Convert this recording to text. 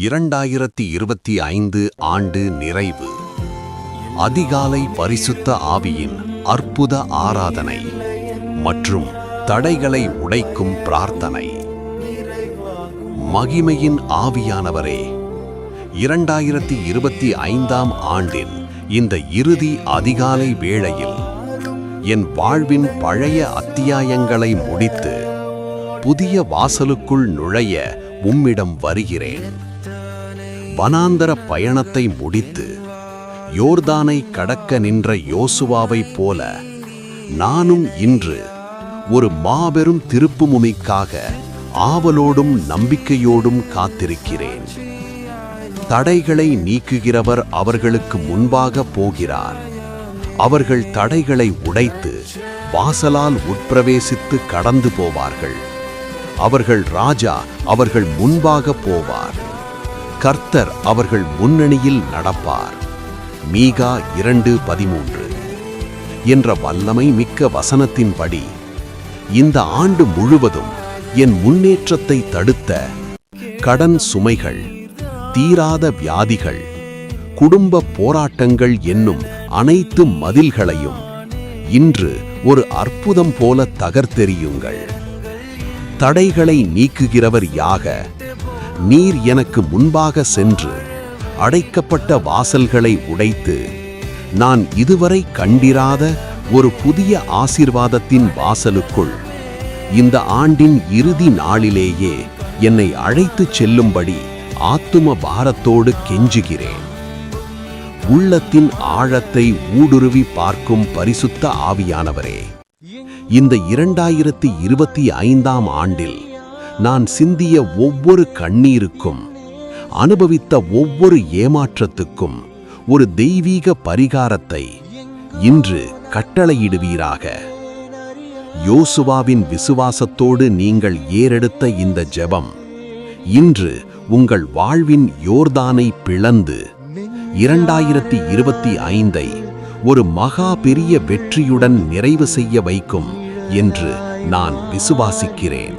இரண்டாயிரத்தி இருபத்தி ஐந்து ஆண்டு நிறைவு. அதிகாலை பரிசுத்த ஆவியின் அற்புத ஆராதனை மற்றும் தடைகளை உடைக்கும் பிரார்த்தனை. மகிமையின் ஆவியானவரே இரண்டாயிரத்தி இருபத்தி ஐந்தாம் ஆண்டின் இந்த இறுதி அதிகாலை வேளையில் என் வாழ்வின் பழைய அத்தியாயங்களை முடித்து புதிய வாசலுக்குள் நுழைய உம்மிடம் வருகிறேன். வனாந்தர பயணத்தை முடித்து யோர்தானை கடக்க நின்ற யோசுவாவைப் போல நானும் இன்று ஒரு மாபெரும் திருப்புமுனைக்காக ஆவலோடும் நம்பிக்கையோடும் காத்திருக்கிறேன். தடைகளை நீக்குகிறவர் அவர்களுக்கு முன்பாக போகிறார். அவர்கள் தடைகளை உடைத்து வாசலால் உட்பிரவேசித்து கடந்து போவார்கள். அவர்கள் ராஜா அவர்கள் முன்பாக போவார். கர்த்தர் அவர்கள் முன்னணியில் நடப்பார். மீகா இரண்டு பதிமூன்று. என்ற வல்லமை மிக்க வசனத்தின்படி இந்த ஆண்டு முழுவதும் என் முன்னேற்றத்தை தடுத்த கடன் சுமைகள் தீராத வியாதிகள் குடும்ப போராட்டங்கள் என்னும் அனைத்து மதில்களையும் இன்று ஒரு அற்புதம் போல தகர்த்தெறியுங்கள். தடைகளை நீக்குகிறவர் யாக நீர் எனக்கு முன்பாக சென்று அடைக்கப்பட்ட வாசல்களை உடைத்து நான் இதுவரை கண்டிராத ஒரு புதிய ஆசீர்வாதத்தின் வாசலுக்குள் இந்த ஆண்டின் இறுதி நாளிலேயே என்னை அழைத்துச் செல்லும்படி ஆத்தும பாரத்தோடு கெஞ்சுகிறேன். உள்ளத்தின் ஆழத்தை ஊடுருவி பார்க்கும் பரிசுத்த ஆவியானவரே. இந்த இரண்டாயிரத்தி இருபத்தி ஐந்தாம் ஆண்டில் நான் சிந்திய ஒவ்வொரு கண்ணீருக்கும் அனுபவித்த ஒவ்வொரு ஏமாற்றத்துக்கும் ஒரு தெய்வீக பரிகாரத்தை இன்று கட்டளையிடுவீராக. யோசுவாவின் விசுவாசத்தோடு நீங்கள் ஏறெடுத்த இந்த ஜெபம் இன்று உங்கள் வாழ்வின் யோர்தானை பிளந்து இரண்டாயிரத்தி இருபத்தி ஐந்தை ஒரு மகா பெரிய வெற்றியுடன் நிறைவு செய்ய வைக்கும் என்று நான் விசுவாசிக்கிறேன்.